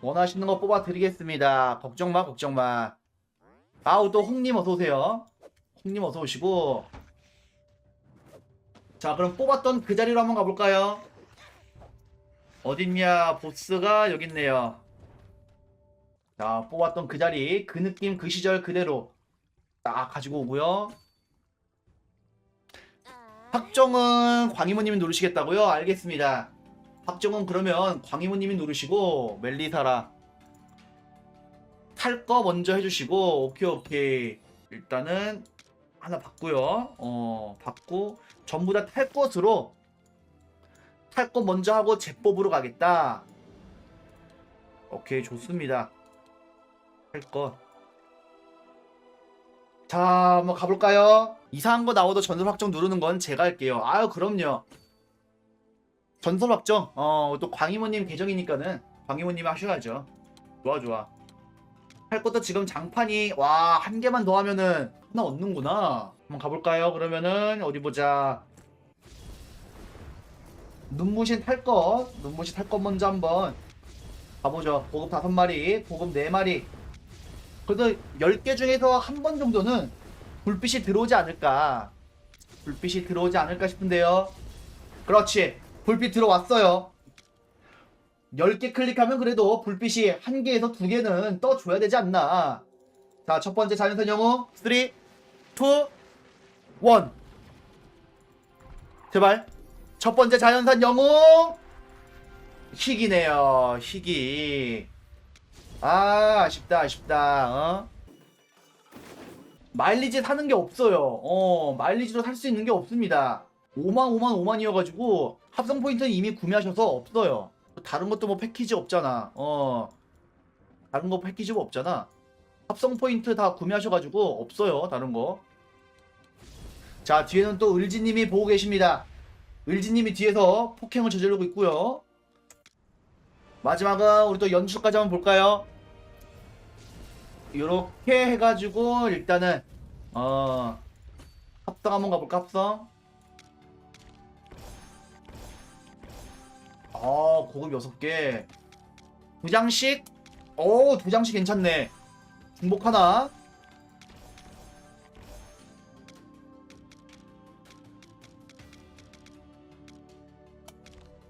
원하시는 거 뽑아 드리겠습니다. 걱정 마, 걱정 마. 아우 또 홍님 어서 오세요. 홍님 어서 오시고. 자, 그럼 뽑았던 그 자리로 한번 가볼까요? 어딨냐? 보스가 여기 있네요. 자, 뽑았던 그 자리, 그 느낌, 그 시절 그대로 딱 가지고 오고요. 확정은 광희모님이 누르시겠다고요? 알겠습니다. 확정은 그러면 광희모님이 누르시고 멜리사라 탈 거 먼저 해주시고 오케이 오케이 일단은 하나 받고요. 어 받고 전부 다 탈 것으로 탈 거 먼저 하고 제법으로 가겠다. 오케이 좋습니다. 탈 거. 자 한번 가볼까요? 이상한 거 나와도 전설 확정 누르는 건 제가 할게요. 아유 그럼요. 전설 확정. 어 또 광희모님 계정이니까는 광희모님이 하셔야죠. 좋아 좋아. 할 것도 지금 장판이 와 한 개만 더 하면은 하나 얻는구나. 한번 가볼까요? 그러면은 어디 보자. 눈부신 탈 것, 눈부신 탈 것 먼저 한번 가보죠. 보급 다섯 마리, 보급 네 마리. 그래도 10개 중에서 한 번 정도는 불빛이 들어오지 않을까. 불빛이 들어오지 않을까 싶은데요. 그렇지. 불빛 들어왔어요. 10개 클릭하면 그래도 불빛이 한 개에서 두 개는 떠줘야 되지 않나. 자, 첫 번째 자연선 영웅. 3, 2, 1. 제발. 첫 번째 자연산 영웅. 희귀네요. 희귀. 아, 아쉽다, 아쉽다. 어? 마일리지 사는 게 없어요. 어, 마일리지로 살 수 있는 게 없습니다. 5만, 5만, 5만이어가지고 합성 포인트는 이미 구매하셔서 없어요. 다른 것도 뭐 패키지 없잖아. 어, 다른 거 패키지 뭐 없잖아. 합성 포인트 다 구매하셔가지고 없어요. 다른 거. 자, 뒤에는 또 을지님이 보고 계십니다. 을지님이 뒤에서 폭행을 저지르고 있고요. 마지막은 우리 또 연출까지 한번 볼까요? 이렇게 해가지고 일단은 어 합성 한번 가볼까 합성? 아 고급 6개. 두 장씩? 오두 장씩 괜찮네. 중복 하나.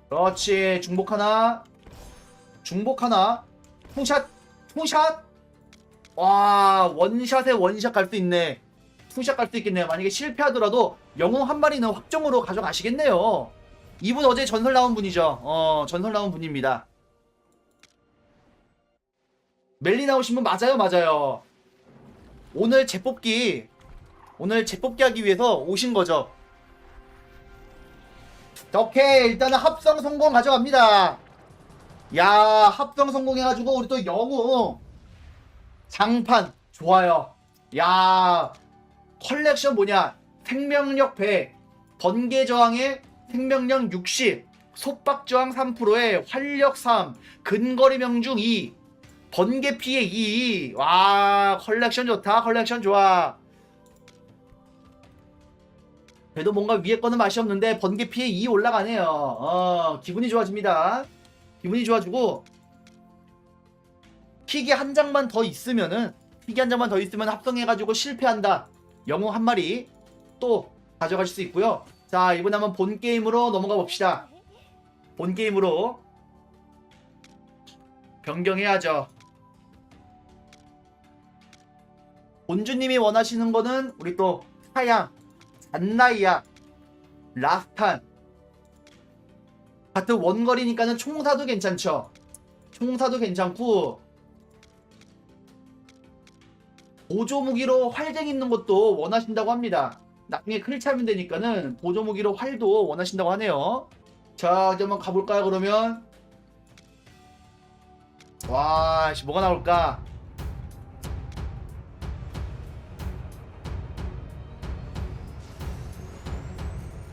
그렇지 중복 하나. 중복 하나. 투샷 투샷. 와 원샷에 원샷 갈 수 있네. 투샷 갈 수 있겠네요. 만약에 실패하더라도 영웅 한 마리는 확정으로 가져가시겠네요 이분 어제 전설 나온 분이죠. 어 전설 나온 분입니다. 멜리 나오신 분 맞아요 맞아요. 오늘 재뽑기 오늘 재뽑기 하기 위해서 오신 거죠. 자, 오케이 일단은 합성 성공 가져갑니다. 야 합성 성공해가지고 우리 또 영웅 장판 좋아요. 야 컬렉션 뭐냐? 생명력 100 번개 저항에 생명력 60 속박 저항 3%에 활력 3 근거리 명중 2 번개 피해 2 와 컬렉션 좋다 컬렉션 좋아. 그래도 뭔가 위에 거는 맛이 없는데 번개 피해 2 올라가네요. 어 기분이 좋아집니다. 기분이 좋아지고 픽이 한 장만 더 있으면은 픽이 한 장만 더 있으면 합성해가지고 실패한다. 영웅 한 마리 또 가져가실 수 있고요 자 이번에 한번 본 게임으로 넘어가 봅시다 본 게임으로 변경해야죠 본주님이 원하시는 거는 우리 또 사양 잔나이야 라스탄 같은 원거리니까는 총사도 괜찮죠. 총사도 괜찮고 보조 무기로 활쟁 있는 것도 원하신다고 합니다. 나중에 클 차면 되니까는 보조 무기로 활도 원하신다고 하네요. 자, 이제 한번 가볼까요? 그러면 와, 씨, 뭐가 나올까?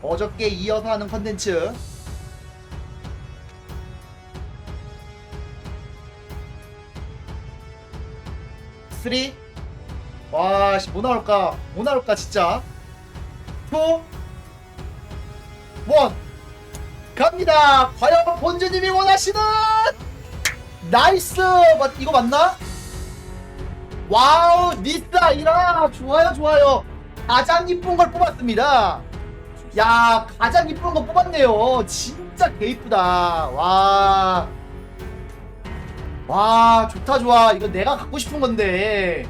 어저께 이어서 하는 컨텐츠 쓰리 와, 씨, 뭐 나올까? 뭐 나올까, 진짜? 투, 원, 갑니다! 과연 본주님이 원하시는 나이스! 맞, 이거 맞나? 와우 니스아 이라. 좋아요 좋아요. 가장 이쁜 걸 뽑았습니다. 야 가장 이쁜 거 뽑았네요. 진짜 개 이쁘다. 와. 와 좋다 좋아. 이거 내가 갖고 싶은 건데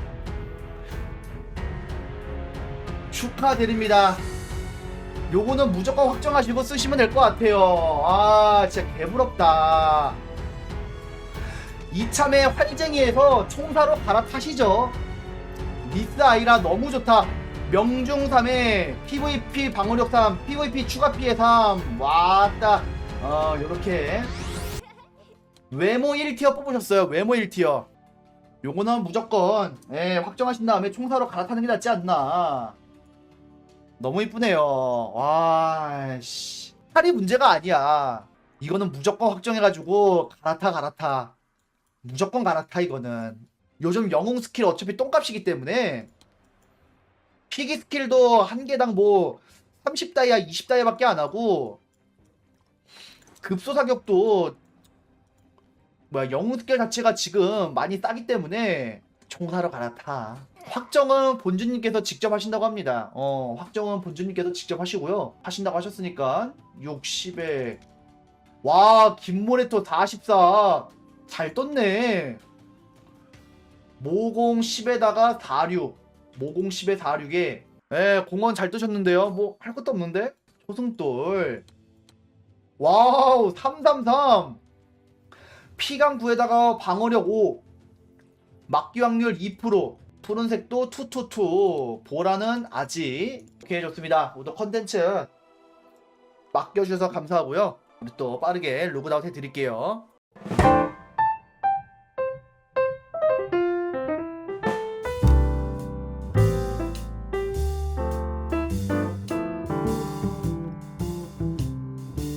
축하드립니다. 요거는 무조건 확정하시고 쓰시면 될 것 같아요. 아 진짜 개부럽다. 이참에 활쟁이에서 총사로 갈아타시죠. 미스 아이라 너무 좋다. 명중 3에 PVP 방어력 3 PVP 추가 피해 3 왔다. 어 요렇게. 외모 1티어 뽑으셨어요. 외모 1티어. 요거는 무조건 예, 확정하신 다음에 총사로 갈아타는 게 낫지 않나 너무 이쁘네요. 와 씨. 팔이 문제가 아니야. 이거는 무조건 확정해가지고 갈아타 갈아타. 무조건 갈아타 이거는. 요즘 영웅 스킬 어차피 똥값이기 때문에. 피기 스킬도 한 개당 뭐 30다이아 20다이아밖에 안 하고. 급소 사격도 뭐야 영웅 스킬 자체가 지금 많이 싸기 때문에 총사로 갈아타. 확정은 본주님께서 직접 하신다고 합니다. 어 확정은 본주님께서 직접 하시고요. 하신다고 하셨으니까 60에. 와 김모레토 44 잘 떴네. 모공 10에다가 46 모공 10에 46에. 에 공원 잘 뜨셨는데요. 뭐 할 것도 없는데? 초승돌. 와우 333 피감 9에다가 방어력 5 막기 확률 2% 푸른색도 투투투. 보라는 아직 오케이 좋습니다. 모두 컨텐츠 맡겨주셔서 감사하고요. 또 빠르게 로그아웃 해드릴게요